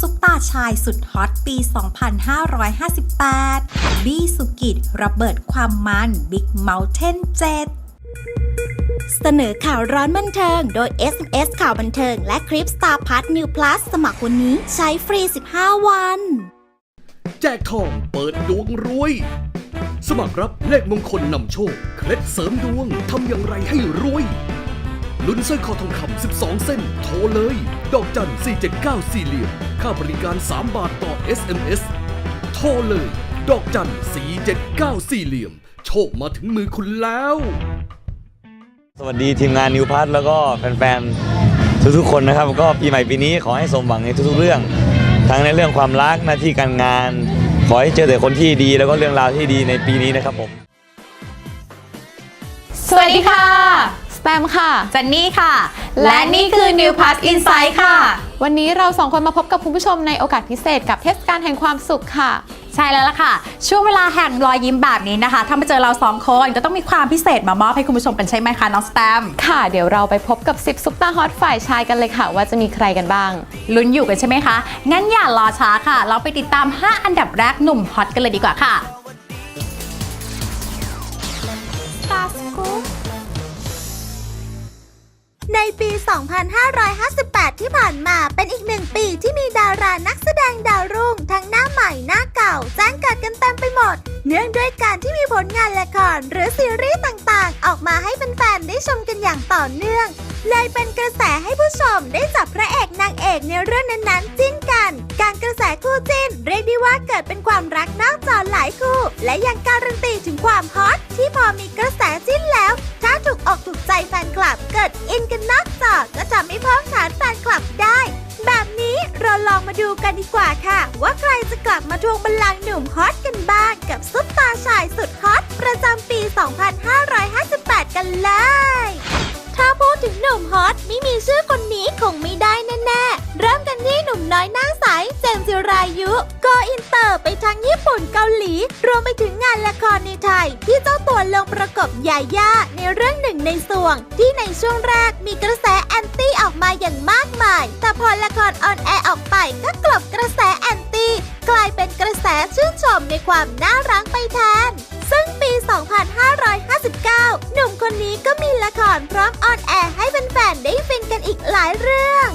ซุปตาชายสุดฮอตปี 2558 บี้สุกิจระเบิดความมัน Big Mountain 7เสนอข่าวร้อนบันเทิง โดย SMS ข่าวบันเทิง และคลิป Star p a s s New Plus สมัครวันนี้ใช้ฟรี 15 วัน แจกทองเปิดดวงรวย สมัครรับเลขมงคลนำโชค เคล็ดเสริมดวงทำอย่างไรให้รวย ลุ้นสร้อยคอทองคำ 12 เส้น โทรเลย ดอกจัน 479 สี่เหลี่ยม ค่าบริการ 3 บาทต่อ SMS โทรเลย ดอกจัน 479 สี่เหลี่ยม โชคมาถึงมือคุณแล้ว สวัสดีทีมงานนิวพัทแล้วก็แฟนๆ ทุกๆ คนนะครับ ก็ปีใหม่ปีนี้ขอให้สมหวังในทุกๆ เรื่อง ทั้งในเรื่องความรักหน้าที่การงาน ขอให้เจอแต่คนที่ดีแล้วก็เรื่องราวที่ดีในปีนี้นะครับผม สวัสดีค่ะ สแตมค่ะ จันนี่ค่ะ และนี่คือ New Plus Insight ค่ะ วันนี้เราสองคนมาพบกับคุณผู้ชมในโอกาสพิเศษกับเทศกาลแห่งความสุขค่ะ ใช่แล้วล่ะค่ะ ช่วงเวลาแห่งรอยยิ้มแบบนี้นะคะ ถ้ามาเจอเราสองคนก็ต้องมีความพิเศษมามอบให้คุณผู้ชมกันใช่ไหมคะน้องสแตมค่ะ เดี๋ยวเราไปพบกับ 10 ซุปตาฮอตฝ่ายชายกันเลยค่ะ ว่าจะมีใครกันบ้าง ลุ้นอยู่กันใช่ไหมคะ งั้นอย่ารอช้าค่ะ เราไปติดตาม 5 อันดับแรกหนุ่มฮอตกันเลยดีกว่าค่ะ ในปี 2558 ที่ผ่านมาเป็นอีกหนึ่งปีที่มีดารานักแสดงดาวรุ่ง ทั้งหน้าใหม่หน้าเก่าแจ้งเกิดกันเต็มไปหมด เนื่องด้วยการที่มีผลงานละครหรือซีรีส์ต่างๆ ออกมาให้แฟนๆได้ชมกันอย่างต่อเนื่อง เลยเป็นกระแสให้ผู้ชมได้จับพระเอกนางเอกในเรื่องนั้นๆจิ้นกัน การกระแสคู่จิ้น เรียกได้ว่าเกิดเป็นความรักนอกจอหลายคู่ และยังการันตีถึงความฮอตที่พอมีกระแสจิ้นแล้ว ถ้าถูกอกถูกใจแฟนคลับเกิดอินกันนอกจอก็จะไม่เพิ่มฐานแฟนคลับได้ แบบนี้เราลองมาดูกันดีกว่าค่ะ ว่าใครจะกลับมาทวงบัลลังก์หนุ่มฮอตกันบ้างกับซุปตาชายสุดฮอตประจำปี 2558 กันเลย ถึงหนุ่มฮอตไม่มีชื่อคนนี้คงไม่ได้แน่ๆ เริ่มกันที่หนุ่มน้อยหน้า เจมส์จิรายุโกอินเตอร์ไปทั้งญี่ปุ่นเกาหลี รวมไปถึงงานละครในไทย ที่เจ้าตัวลงประกบยาย่าในเรื่องหนึ่งในส่วง ที่ในช่วงแรกมีกระแสแอนตี้ออกมาอย่างมากมาย แต่พอละครออนแอร์ออกไปก็กลบกระแสแอนตี้กลายเป็นกระแสชื่นชมในความน่ารักไปแทน ซึ่งปี 2559 หนุ่มคนนี้ก็มีละครพร้อมออนแอร์ให้แฟนๆได้ฟินกันอีกหลายเรื่อง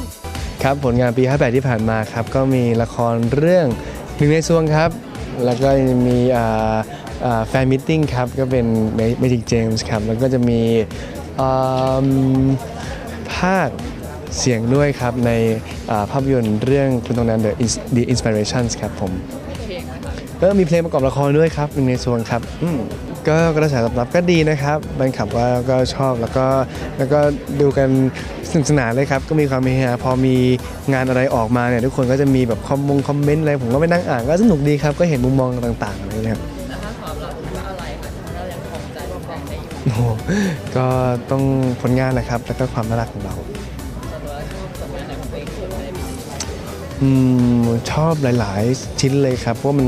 ครับผลงานปี 58 ที่ผ่านมาครับก็มีละครเรื่องหนึ่งในซวงครับ แล้วก็มีแฟนมิทติ้งครับก็เป็นเมจิกเจมส์ครับแล้วก็จะมีภาคเสียงด้วยครับในาภาพยนตร์เรื่องคุณตรงนั้น The The Inspirations ครับผมก็มีเพลงประกอบละครด้วยครับหนึ่งในซวงครับก็กระแสตอบรับก็ดีนะครับแฟนคลับว่าก็ชอบแล้วก็แล้วก็ดูกัน สนุกสนานเลยครับ ก็มีความเฮฮาพอมีงานอะไรออกมาเนี่ยทุกคนก็จะมีแบบคอมมงคอมเมนต์อะไรผมก็ไปนั่งอ่านก็สนุกดีครับ ก็เห็นมุมมองต่างๆอะไรนะครับโอ้โหก็ต้องผลงานแหละครับ แล้วก็ความน่ารักของเราอืมชอบหลาย ๆ ชิ้นเลยครับเพราะว่ามัน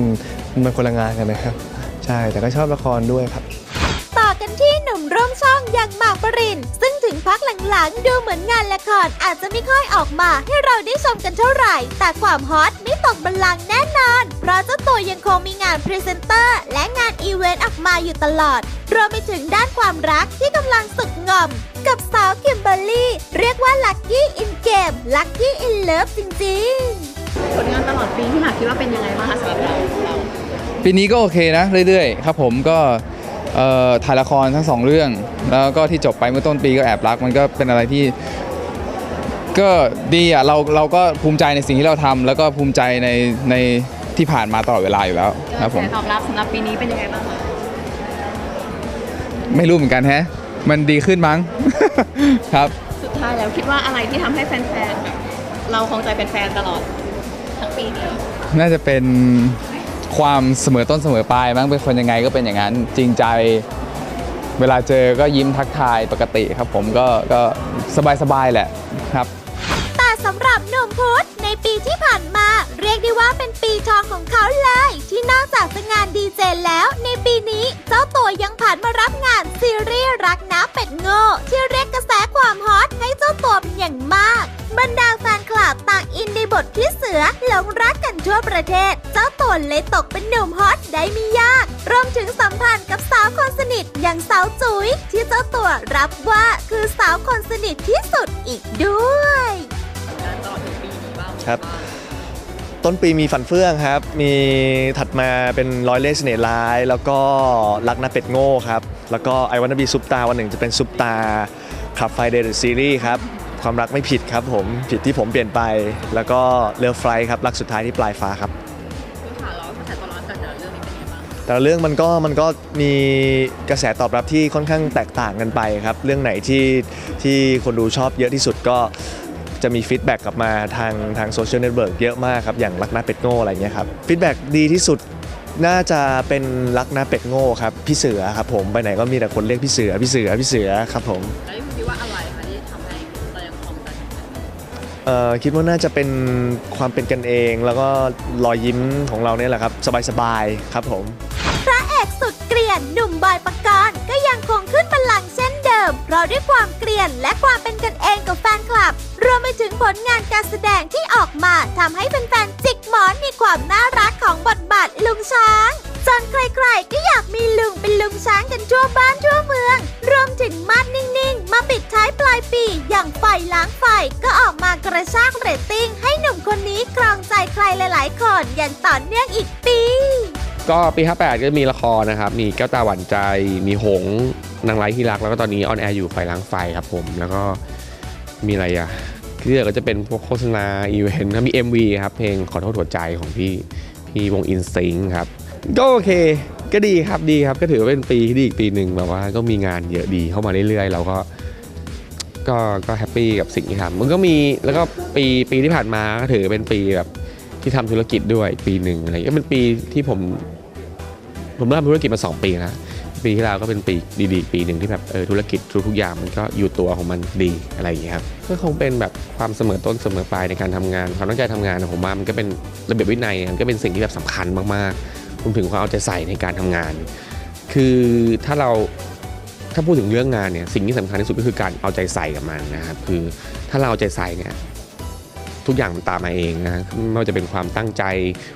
มันคนละงานกันนะครับ ใช่แต่ก็ชอบละครด้วยครับต่อกันที่ หนุ่มร่วมช่องอย่างหมากปริน ซึ่งถึงพักหลังๆ ดูเหมือนงานละครอาจจะไม่ค่อยออกมาให้เราได้ชมกันเท่าไหร่ แต่ความฮอตไม่ตกบัลลังก์แน่นอน เพราะเจ้าตัวยังคงมีงานพรีเซนเตอร์ และงานอีเวนต์ออกมาอยู่ตลอด รวมไปถึงด้านความรักที่กำลังสึกงอม กับสาวคิมเบอร์รี่ เรียกว่าลั c กี้อินเกมลั c กี้อินเลิฟจริงๆ ผลงานตลอดปีที่หมากคิดว่าเป็นยังไงบ้างคะสำหรับเราเราปีนี้ก็โอเคนะเรื่อยๆ ครับผมก็เอ่อ ถ่ายละครทั้งสองเรื่อง แล้วก็ที่จบไปเมื่อต้นปีก็แอบรัก มันก็เป็นอะไรที่ ก็ดีอะเราเราก็ภูมิใจในสิ่งที่เราทำแล้วก็ภูมิใจในในที่ผ่านมาตลอดเวลาอยู่แล้วครับผมกระแสตอบรับสำหรับปีนี้เป็นยังไงบ้างคะไม่รู้เหมือนกันแฮะ มันดีขึ้นมั้ง ครับ สุดท้ายแล้วคิดว่าอะไรที่ทำให้แฟนๆแบบเราคงใจเป็นแฟนตลอดทั้งปีนี้ น่าจะเป็น ความเสมอต้นเสมอปลายบ้างเป็นคนยังไงก็เป็นอย่างนั้นจริงใจ เวลาเจอก็ยิ้มทักทายปกติครับ ผมก็ก็สบายๆแหละครับแต่สำหรับหนุ่มพุธในปีที่ผ่านมา เรียกได้ว่าเป็นปีทองของเขาเลย ที่นอกจากจะงานดีเจแล้ว ในปีนี้เจ้า ตัวยังผ่านมารับงานซีรีส์รักน้ำเป็ดโง่ที่เรียกกระแสความฮอตให้เจ้าตัวเป็นอย่างมาก บรรดาแฟนคลับต่างอินในบบทพี่เสือหลงรักกันทั่วประเทศ เจ้าตัวเลยตกเป็นหนุ่มฮอตได้ไม่ยาก รวมถึงสัมพันธ์กับสาวคนสนิทอย่างสาวจุ๋ยที่เจ้าตัวรับว่าคือสาวคนสนิทที่สุดอีกด้วยครับ ต้นปีมีฝันเฟื่องครับ มีถัดมาเป็นร้อยเล่ห์เสน่ห์ร้าย แล้วก็รักนาเป็ดโง่ครับ แล้วก็ไอวันนบีซุปตาวันหนึ่งจะเป็นซุปตาขับไฟเดย์ซีรีส์ครับ ความรักไม่ผิดครับผมผิดที่ผมเปลี่ยนไป แล้วก็เลิฟไฟครับรักสุดท้ายที่ปลายฟ้าครับแต่ละเรื่องมันก็มันก็มีกระแสตอบรับที่ค่อนข้างแตกต่างกันไปครับ เรื่องไหนที่ที่คนดูชอบเยอะที่สุดก็ จะมีฟีดแบ็กกลับมาทางทางโซเชียลเน็ตเวิร์กเยอะมากครับ อย่างรักนาเป็ดโง่อะไรเงี้ยครับฟีดแบ็กดีที่สุดน่าจะเป็นรักนาเป็ดโง่ครับ พี่เสือครับผมไปไหนก็มีแต่คนเรียกพี่เสือพี่เสือพี่เสือครับผมแล้วคิดว่าอะไรคะที่ทำให้เรายังคงกันเอ่อคิดว่าน่าจะเป็นความเป็นกันเองแล้วก็รอยยิ้มของเราเนี่ยแหละครับ สบายๆครับผม พระเอกสุดเกลียนหนุ่มบอยปกรณ์ก็ยังคงขึ้นบัลลังก์เช่นเดิ มเพราะด้วยความเกลียนและความเป็นกันเองกับแฟนคลับ รวมไปถึงผลงานการแสดงที่ออกมาทำให้แฟนๆจิกหมอนในความน่ารักของบทบาทลุงช้างจนใครๆก็อยากมีลุงเป็นลุงช้างกันทั่วบ้านทั่วเมือง รวมถึงมาดนิ่งๆ มาปิดท้ายปลายปีอย่างไฟล้างไฟก็ออกมากระชากเรตติ้งให้หนุ่มคนนี้ครองใจใครหลายๆคนอย่างต่อเนื่องอีกปี ก็ปี 58 ก็มีละครนะครับ มีแก้วตาหวานใจ มีหงนางไร้ที่รัก แล้วก็ตอนนี้ออนแอร์อยู่ไฟล้างไฟครับผม แล้วก็มีอะไรอะที่เหลือก็จะเป็นพวกโฆษณาอีเวนต์มี MV ครับ เพลงขอโทษหัวใจของพี่พี่วงอินซิงครับ ก็โอเค ก็ดีครับดีครับ ก็ถือว่าเป็นปีที่ดีอีกปีหนึ่งแบบว่าก็มีงานเยอะดีเข้ามาเรื่อยๆ เราก็ก็ก็แฮปปี้กับสิ่งที่ทำมันก็มีแล้วก็ปีปีที่ผ่านมาก็ถือเป็นปีแบบที่ทำธุรกิจด้วยปีหนึ่งอะไรก็เป็นปีที่ผม ผมเริ่มทำธุรกิจมา 2 ปีแล้วปีที่แล้วก็เป็นปีดีๆ ปีหนึ่งที่แบบเออธุรกิจทุกๆอย่างมันก็อยู่ตัวของมันดีอะไรอย่างเงี้ยครับก็คงเป็นแบบความเสมอต้นเสมอปลายในการทำงาน ความตั้งใจทำงานของผมว่ามันก็เป็นระเบียบวินัยมันก็เป็นสิ่งที่แบบสำคัญมากๆรวมถึงความเอาใจใส่ในการทำงาน คือถ้าเราถ้าพูดถึงเรื่องงานเนี่ยสิ่งที่สำคัญที่สุดก็คือการเอาใจใส่กับมันนะครับคือถ้าเราเอาใจใส่เนี่ยทุกอย่างมันตามมาเองนะไม่ว่าจะเป็นความตั้งใจ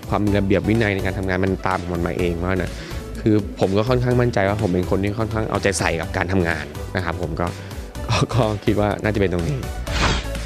ความมีระเบียบวินัยในการทำงานมันตามของมันมาเองว่านะ คือผมก็ค่อนข้างมั่นใจว่าผมเป็นคนที่ค่อนข้างเอาใจใส่กับการทำงานนะครับผมก็ก็คิดว่าน่าจะเป็นตรงนี้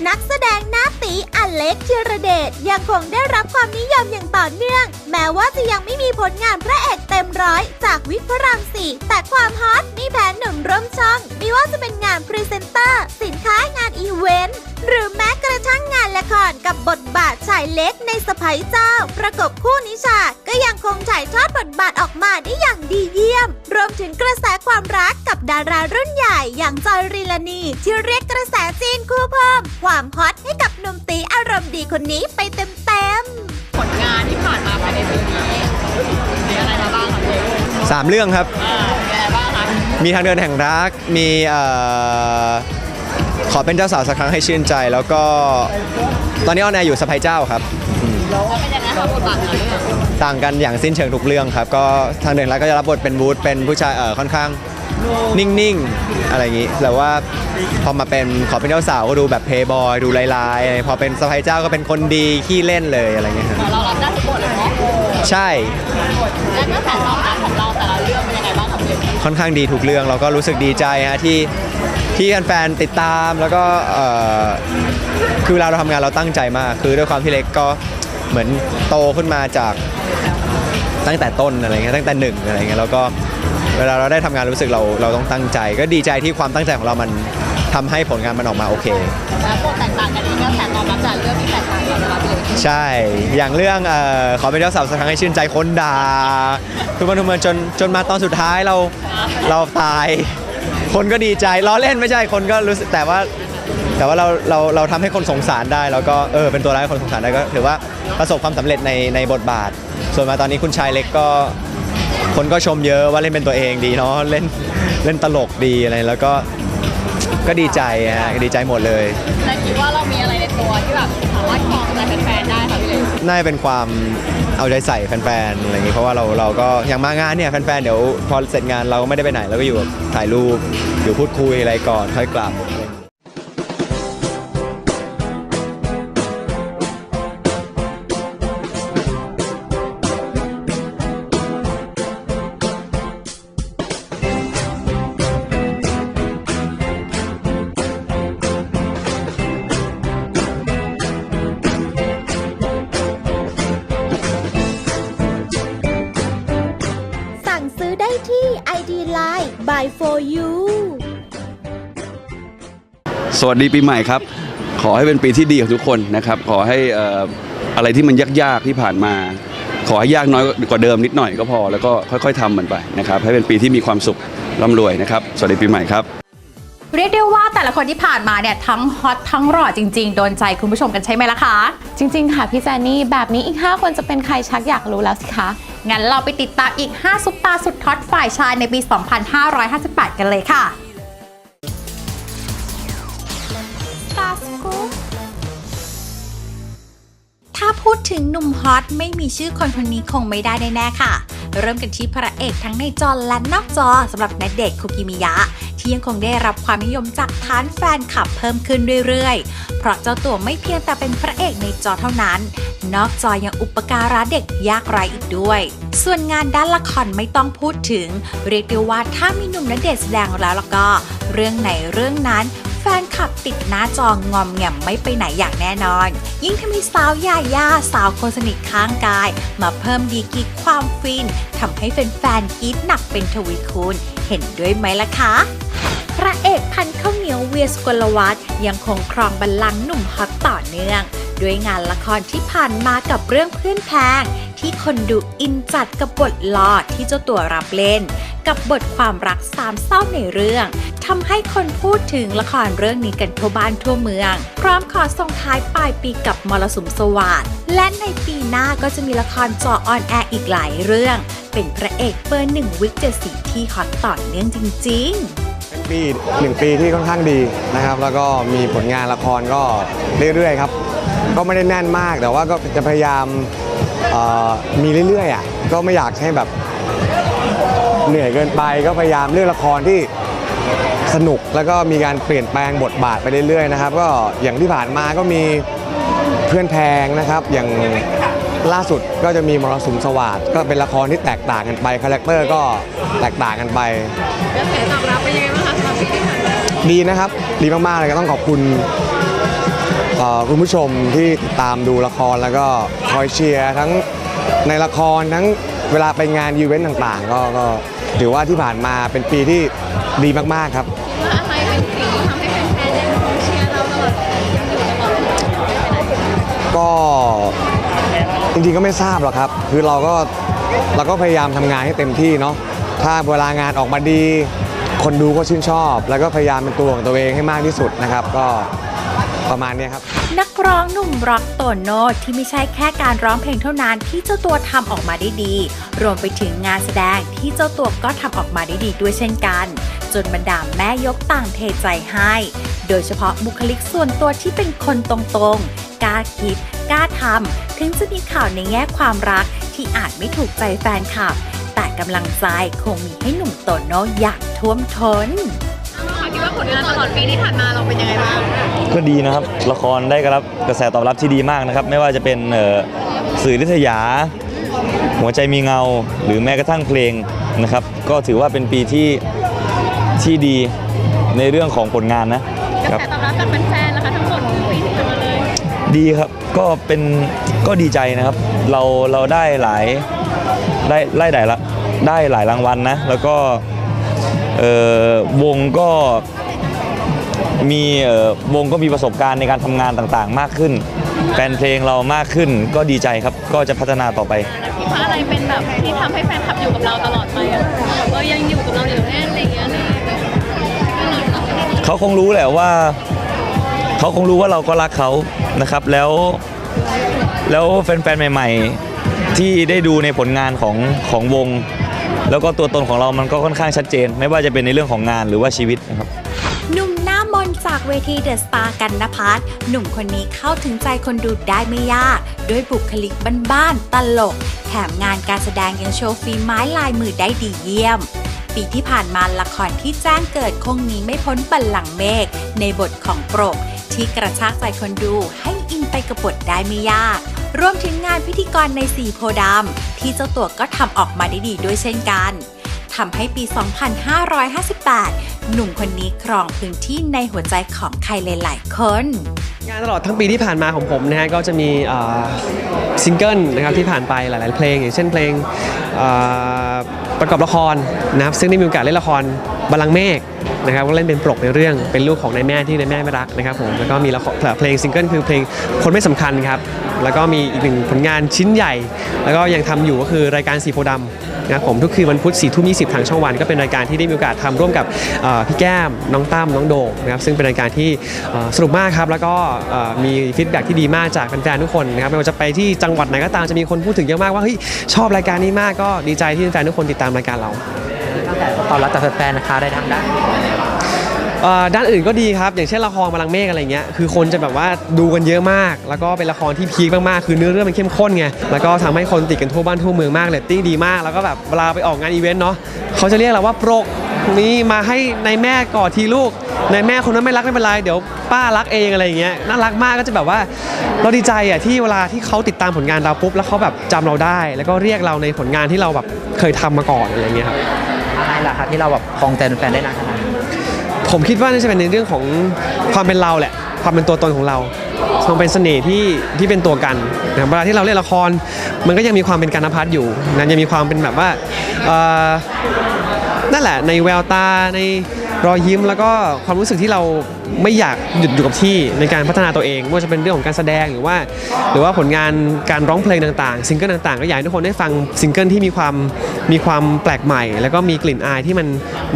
นักแสดงหน้าตีอเล็กธีรเดชยังคงได้รับความนิยมอย่างต่อเนื่อง แม้ว่าจะยังไม่มีผลงานพระเอกเต็มร้อย จากวิกพระรามสี่แต่ความฮอตม่แพ้หนุ่มร่วมช่องไม่ว่าจะเป็นงานพรีเซนเตอร์ สินค้างานอีเวนต์ หรือแม้กระทั่งงานละครกับบทบาทชายเล็กในสไปเจ้า ประกบคู่นิชา ก็ยังคงถ่ายทอดบทบาทออกมาได้อย่างดีเยี่ยม รวมถึงกระแสความรักกับดารารุ่นใหญ่อย่างจอยริลานีที่เรียกกระแสจีนคู่เพิ่ม ความฮอตให้กับหนุ่มตีอารมณ์ดีคนนี้ไปเต็มๆผลงานที่ผ่านมาภายในปีนี้มีอะไรมาบ้างคะเจ๊สามเรื่องครับอ่ามีอะไรบ้างคะมีทางเดินแห่งรักมีเอ่อ ขอเป็นเจ้าสาวสักครั้งให้ชื่นใจ แล้วก็ตอนนี้ออนแอร์อยู่สะพายเจ้าครับแล้วเป็นยังไงคะบทบาทแต่ละเรื่องต่างกันอย่างสิ้นเชิงทุกเรื่องครับ ก็ทางเดินรักก็จะรับบทเป็นบูธเป็นผู้ชายเอ่อค่อนข้างนิ่งๆ อะไรอย่างนี้แต่ว่าพอมาเป็นขอเป็นเจ้าสาวก็ดูแบบเพย์บอยดูลายๆ พอเป็นสะพายเจ้าก็เป็นคนดีขี้เล่นเลยอะไรเงี้ยครับเรารับได้ทุกบทเลยเนาะใช่และกระแสตอบรับของเราแต่ละเรื่องเป็นยังไงบ้างคะพี่เล็กค่อนข้างดีทุกเรื่องเราก็รู้สึกดีใจฮะที่ ที่แฟนๆติดตามแล้วก็เอ่อคือเวลาเราทำงานเราตั้งใจมาก คือด้วยความที่เล็กก็เหมือนโตขึ้นมาจากตั้งแต่ต้นอะไรเงี้ยตั้งแต่หนึ่งอะไรเงี้ยแล้วก็เวลาเราได้ทำงานรู้สึกเราเราต้องตั้งใจ ก็ดีใจที่ความตั้งใจของเรามันทำให้ผลงานมันออกมาโอเคแล้วบทแตกต่างกันนี้กระแสตอบรับแต่ละเรื่องที่แตกต่างกันนะคะพี่เล็กใช่ อย่างเรื่องเอ่อขอเป็นเจ้าสาวสักครั้งให้ชื่นใจคนด่าทุกวันทุกวันจนจนมาตอนสุดท้ายเราเราตาย คนก็ดีใจล้อเล่นไม่ใช่คนก็รู้สึกแต่ว่า แต่ว่าเราเราเราทำให้คนสงสารได้ แล้วก็เออเป็นตัวร้ายให้คนสงสารได้ก็ถือว่าประสบความสำเร็จในในบทบาท ส่วนมาตอนนี้คุณชายเล็กก็ คนก็ชมเยอะว่าเล่นเป็นตัวเองดีเนาะเล่นเล่นตลกดีอะไรแล้วก็ก็ดีใจฮะดีใจหมดเลย และคิดว่าเรามีอะไรในตัวที่แบบสามารถครองใจแฟนๆได้ค่ะพี่เล็ก น่าจะเป็นความ เอาใจใส่แฟนๆอะไรอย่างนี้เพราะว่าเราเราก็อย่างมางานเนี่ยแฟนๆเดี๋ยวพอเสร็จงานเราก็ไม่ได้ไปไหนเราก็อยู่แบบถ่ายรูปอยู่พูดคุยอะไรก่อนค่อยกลับ สวัสดีปีใหม่ครับ ขอให้เป็นปีที่ดีกับทุกคนนะครับ ขอให้เอ่ออะไรที่มันยากๆที่ผ่านมา ขอให้ยากน้อยกว่าเดิมนิดหน่อยก็พอ แล้วก็ค่อยๆทำมันไปนะครับ ให้เป็นปีที่มีความสุขร่ำรวยนะครับ สวัสดีปีใหม่ครับเรียกได้ว่าแต่ละคนที่ผ่านมาเนี่ยทั้งฮอตทั้งหล่อจริง ๆ โดนใจคุณผู้ชมกันใช่ไหมล่ะคะ จริง ๆ ค่ะพี่แจนนี่แบบนี้อีก 5 คนจะเป็นใครชักอยากรู้แล้วสิคะ งั้นเราไปติดตามอีก 5 ซุปตาสุดฮอตฝ่ายชายในปี 2558 กันเลยค่ะ พูดถึงหนุ่มฮอตไม่มีชื่อคนคนนี้คงไม่ได้แน่ๆค่ะ เริ่มกันที่พระเอกทั้งในจอและนอกจอสำหรับณเดชน์คุกิมิยะ ที่ยังคงได้รับความนิยมจากฐานแฟนคลับเพิ่มขึ้นเรื่อยๆ เพราะเจ้าตัวไม่เพียงแต่เป็นพระเอกในจอเท่านั้น นอกจอยังอุปการะเด็กยากไร้อีกด้วย ส่วนงานด้านละครไม่ต้องพูดถึง เรียกได้ว่าถ้ามีหนุ่มณเดชน์แสดงแล้วแล้วก็ เรื่องไหนเรื่องนั้น ฟนคลับติดหน้าจองงอมแงมไม่ไปไหนอย่างแน่นอน ยิ่งถ้ามีสาวยาย่าสาวคนสนิทข้างกาย มาเพิ่มดีกีความฟินทำให้แฟนๆกรีดหนักเป็นทวีคูณ เห็นด้วยไหมล่ะคะพระเอกพันข้าวเหนียวเวียสกลวัฒน์ยังคงครองบัลลังก์หนุ่มฮอตต่อเนื่อง ด้วยงานละครที่ผ่านมากับเรื่องเพื่อนแพง ที่คนดูอินจัดกับบทหลอดที่เจ้าตัวรับเล่น กับบทความรักสามเศร้าในเรื่องทำให้คนพูดถึงละครเรื่องนี้กันทั่วบ้านทั่วเมือง พร้อมขอส่งท้ายปลายปีกับมรสุมสวัสดและในปีหน้าก็จะมีละครจอออนแอร์อีกหลายเรื่อง เป็นพระเอกเบอร์หนึ่งวิกเจดสีที่ฮอตต่อเนื่องจริงๆเป็นปีหนึ่งปีที่ค่อนข้างดีนะครับ แล้วก็มีผลงานละครก็เรื่อยๆครับ ก็ไม่ได้แน่นมาก แต่ว่าก็จะพยายามเอ่อมีเรื่อยๆอะก็ไม่อยากให้แบบเหนื่อยเกินไปก็พยายามเลือกละครที่สนุกแล้วก็มีการเปลี่ยนแปลงบทบาทไปเรื่อยๆนะครับ ก็อย่างที่ผ่านมาก็มีเพื่อนแพงนะครับ อย่างล่าสุดก็จะมีมรสุมสวัสดก็เป็นละครที่แตกต่างกันไปคาแรคเตอร์ก็แตกต่างกันไปกระแสตอบรับเป็นยังไงบ้างคะสำหรับปีที่ผ่านมาดีนะครับ ดีมากๆเลยก็ต้องขอบคุณเอ่อ คุณผู้ชมที่ตามดูละครแล้วก็คอยเชียร์ทั้งในละครทั้งเวลาไปงานอีเวนต์ต่างๆ ก็ก็ถือว่าที่ผ่านมาเป็นปีที่ดีมากๆครับว่าอะไรเป็นสิ่งที่ทำให้แฟนๆยังคงเชียร์เราตลอดยังอยู่ตลอดไปไหนก็จริงๆก็ไม่ทราบหรอกครับ คือเราก็เราก็พยายามทำงานให้เต็มที่เนาะถ้าเวลางานออกมาดี คนดูก็ชื่นชอบ แล้วก็พยายามเป็นตัวของตัวเองให้มากที่สุดนะครับ ก็ ประมาณนี้ครับ นักร้องหนุ่มร็อกโตโน่ที่ไม่ใช่แค่การร้องเพลงเท่านั้นที่เจ้าตัวทำออกมาได้ดี รวมไปถึงงานแสดงที่เจ้าตัวก็ทำออกมาได้ดีด้วยเช่นกัน จนบรรดาแม่ยกต่างเทใจให้ โดยเฉพาะบุคลิกส่วนตัวที่เป็นคนตรงๆ กล้าคิด กล้าทำ ถึงจะมีข่าวในแง่ความรักที่อาจไม่ถูกใจแฟนคลับ แต่กำลังใจคงมีให้หนุ่มโตโน่อย่างท่วมท้น คิดว่าผลงานตลอดปีที่ผ่านมาเราเป็นยังไงบ้างก็ดีนะครับละครได้รับกระแสตอบรับที่ดีมากนะครับ ไม่ว่าจะเป็นเอ่อสื่อลิษยา หัวใจมีเงา หรือแม้กระทั่งเพลงนะครับ ก็ถือว่าเป็นปีที่ที่ดีในเรื่องของผลงานนะกระครับแสตอบรับจากแฟนๆนะคะทั้งหมดปีที่ผ่านมาเลยดีครับก็เป็นก็ดีใจนะครับ เราเราได้หลายได้ไล่ได้ละได้หลายรางวัลนะ แล้วก็เอ่อ วงก็มีเอ่อวงก็มีประสบการณ์ในการทำงานต่างๆ มากขึ้น แฟนเพลงเรามากขึ้นก็ดีใจครับก็จะพัฒนาต่อไปคิดว่าอะไรเป็นแบบที่ทำให้แฟนคลับอยู่กับเราตลอดไปอะแบบว่ายังอยู่กับเราเหนียวแน่นอะไรอย่างเงี้ยเลยเขาคงรู้แหละว่าเขาคงรู้ว่าเราก็รักเขานะครับ แล้วแล้วแฟนๆใหม่ ๆ ที่ได้ดูในผลงานของของวง แล้วก็ตัวตนของเรามันก็ค่อนข้างชัดเจน ไม่ว่าจะเป็นในเรื่องของงานหรือว่าชีวิตนะครับหนุ่มหน้ามนจากเวทีเดอะสตาร์กันนพัฒน์หนุ่มคนนี้เข้าถึงใจคนดูได้ไม่ยาก ด้วยบุคลิกบ้านๆตลก แถมงานการแสดงยังโชว์ฝีไม้ลายมือได้ดีเยี่ยม ปีที่ผ่านมาละครที่แจ้งเกิดคงนี้ไม่พ้นบัลลังก์เมฆในบทของโปรกที่กระชากใจคนดูให้อินไปกับบทได้ไม่ยาก รวมถึงงานพิธีกรในสีโพดำที่เจ้าตัวก็ทำออกมาได้ดีด้วยเช่นกันทำให้ปี 2558 หนุ่มคนนี้ครองพื้นที่ในหัวใจของใครหลายๆคน งานตลอดทั้งปีที่ผ่านมาของผมนะฮะก็จะมีซิงเกิลนะครับที่ผ่านไปหลาย ๆ เพลง อย่างเช่นเพลงประกอบละครนะครับซึ่งได้มีโอกาสเล่นละครบาลังก์เมฆนะครับก็เล่นเป็นปลกในเรื่องเป็นลูกของนายแม่ที่นายแม่ไม่รักนะครับผมแล้วก็มีละครเพลงซิงเกิลคือเพลงคนไม่สำคัญครับแล้วก็มีอีกหนึ่งผลงานชิ้นใหญ่ แล้วก็ยังทำอยู่ก็คือรายการสีโพธิ์ดำนะครับผมทุกคืนวันพุธสี่ทุ่มยีทางช่องวันก็เป็นรายการที่ได้มีโอกาสทำร่วมกับพี่แก้มน้องตั้มน้องโด่งนะครับซึ่งเป็นรายการที่สนุกมากครับแล้วก็มีฟีดแบ็กที่ดีมากจากแฟนๆทุกคนนะครับไม่ว่าจะไปที่จังหวัดไหนก็ตามจะมีคนพูดถึงเยอะมากว่าเฮ้ยชอบรายการนี้มากก็ดีใจที่แฟนทุกคนติดตามรายการเรา ตอนรับจากแฟนๆนะคะได้ทำได้เอ่อด้านอื่นก็ดีครับ อย่างเช่นละครบาลังเมฆอะไรเงี้ยคือคนจะแบบว่าดูกันเยอะมาก แล้วก็เป็นละครที่พีคมากๆคือเนื้อเรื่องมันเข้มข้นไงแล้วก็ทำให้คนติดกันทั่วบ้านทั่วเมืองมากเลยติ้งดีมากแล้วก็แบบเวลาไปออกงานอีเวนต์เนาะเขาจะเรียกเราว่าโปรกนี้มาให้ในายแม่กอดทีลูกในายแม่คนนั้นไม่รักไม่เป็นไรเดี๋ยวป้ารักเองอะไรอย่างเงี้ยน่ารักมากก็จะแบบว่าเราดีใจอะที่เวลาที่เขาติดตามผลงานเราปุ๊บแล้วเขาแบบจำเราได้ แล้วก็เรียกเราในผลงานที่เราแบบเคยทำมาก่อนอะไรอย่างเงี้ยครับ อะไรล่ะคะที่เราแบบคลองใจแฟนๆได้นานขนาดนี้ผมคิดว่าน่าจะเป็นในเรื่องของความเป็นเราแหละ ความเป็นตัวตนของเรามันเป็นเสน่ห์ที่ที่เป็นตัวกันนะครับเวลาที่เราเล่นละคร มันก็ยังมีความเป็นการณพัฒน์อยู่นะยังมีความเป็นแบบว่าเอ่อนั่นแหละในแววตาใน รอยยิ้มแล้วก็ความรู้สึกที่เราไม่อยากหยุดอยู่กับที่ในการพัฒนาตัวเองไม่ว่าจะเป็นเรื่องของการแสดงหรือว่า หรือว่าผลงานการร้องเพลงต่างๆซิงเกิลต่างๆ ก็อยากให้ทุกคนได้ฟังซิงเกิลที่มีความมีความแปลกใหม่ แล้วก็มีกลิ่นอายที่มัน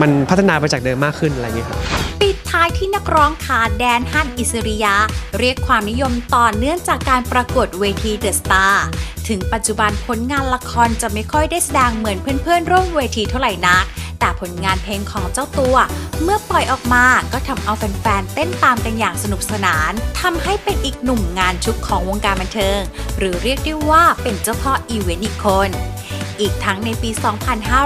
มันพัฒนาไปจากเดิมมากขึ้นอะไรอย่างเงี้ยครับปิดท้ายที่นักร้องขาแดนฮั่นอิสริยะเรียกความนิยมต่อเนื่องจากการประกวดเวทีเดอะสตาร์ถึงปัจจุบันผลงานละครจะไม่ค่อยได้แสดงเหมือนเพื่อนๆ ร่วมเวทีเท่าไหร่นัก แต่ผลงานเพลงของเจ้าตัว เมื่อปล่อยออกมาก็ทำเอาแฟนๆ เต้นตามกันอย่างสนุกสนานทำให้เป็นอีกหนุ่มงานชุกของวงการบันเทิง หรือเรียกได้ว่าเป็นเจ้าพ่ออีเวนต์อีกคนอีกทั้งในปี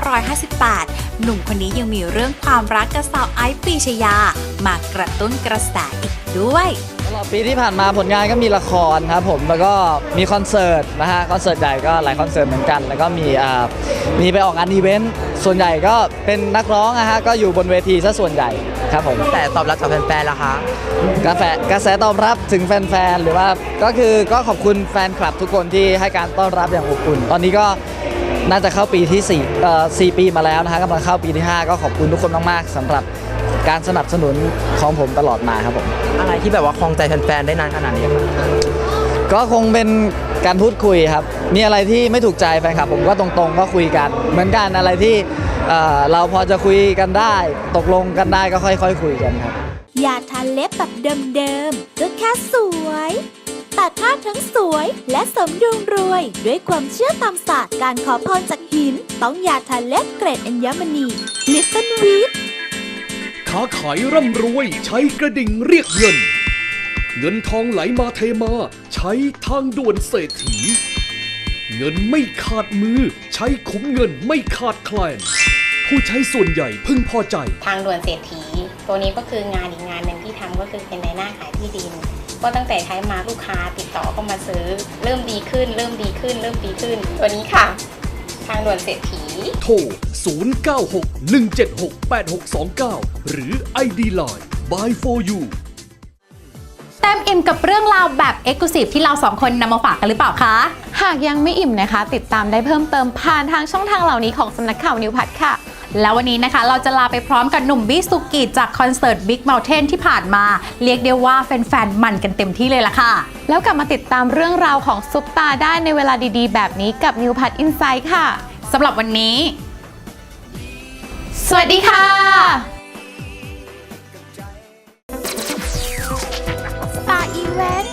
2558 หนุ่มคนนี้ยังมีเรื่องความรักกับสาวไอซ์ปีชยา มากระตุ้นกระแสอีกด้วย ตลอดปีที่ผ่านมาผลงานก็มีละครครับผมแล้วก็มีคอนเสิร์ตนะฮะคอนเสิร์ตใหญ่ก็หลายคอนเสิร์ตเหมือนกัน แล้วก็มีอ่ามีไปออกงานอีเวนต์ส่วนใหญ่ก็เป็นนักร้องนะฮะก็อยู่บนเวทีซะส่วนใหญ่ครับผมแต่ตอบรับจากแฟนๆล่ะคะกระแสกระแสตอบรับถึงแฟนๆหรือว่าก็คือก็ขอบคุณแฟนคลับทุกคนที่ให้การต้อนรับอย่างอบอุ่น ตอนนี้ก็น่าจะเข้าปีที่4เอ่อ4ปีมาแล้วนะฮะกำลังเข้าปีที่ 5 ก็ขอบคุณทุกคนมากๆสำหรับ การสนับสนุนของผมตลอดมาครับผมอะไรที่แบบว่าคลองใจแฟนๆได้นานขนาดนี้ครับก็คงเป็นการพูดคุยครับ มีอะไรที่ไม่ถูกใจแฟนคลับผมก็ตรงๆ ก็คุยกัน เหมือนกันอะไรที่เอ่อเราพอจะคุยกันได้ ตกลงกันได้ก็ค่อยๆคุยกันครับ อย่าทาเล็บแบบเดิมๆก็แค่สวยแต่ถ้าทั้งสวยและสมดุลรวย ด้วยความเชื่อตามศาสตร์การขอพรจากหิน ต้องยาทาเล็บเกรดอัญมณีลิตเติ้ลวีท ค้าขายร่ำรวย ใช้กระดิ่งเรียกเงิน เงินทองไหลมาเทมา ใช้ทางด่วนเศรษฐี เงินไม่ขาดมือ ใช้คุ้มเงินไม่ขาดแคลน ผู้ใช้ส่วนใหญ่พึงพอใจ ทางด่วนเศรษฐี ตัวนี้ก็คืองานอีกงานหนึ่งที่ทำก็คือเป็นในหน้าขายที่ดินก็ตั้งแต่ใช้มาลูกค้าติดต่อเข้ามาซื้อ เริ่มดีขึ้น เริ่มดีขึ้น เริ่มดีขึ้น ตัวนี้ค่ะ ทางด่วนเศรษฐี โทร 0961768629 หรือ ID Line by for you เต็มอิ่มกับเรื่องราวแบบ e x c l u s i v e ที่เราสองคนนำมาฝากกันหรือเปล่าคะ หากยังไม่อิ่มนะคะ ติดตามได้เพิ่มเติมผ่านทางช่องทางเหล่านี้ของสำนักข่าวนิวพัทค่ะ แล้ววันนี้นะคะเราจะลาไปพร้อมกับหนุ่มบีสุกิจากคอนเสิร์ต Big Mountain ที่ผ่านมา เรียกได้ว่าแฟนๆมันกันเต็มที่เลยล่ะค่ะ แล้วกลับมาติดตามเรื่องราวของซุปตาได้ในเวลาดีๆ แบบนี้กับนิวพัทอินไซด์ค่ะสำหรับวันนี้ สวัสดีค่ะ Star Event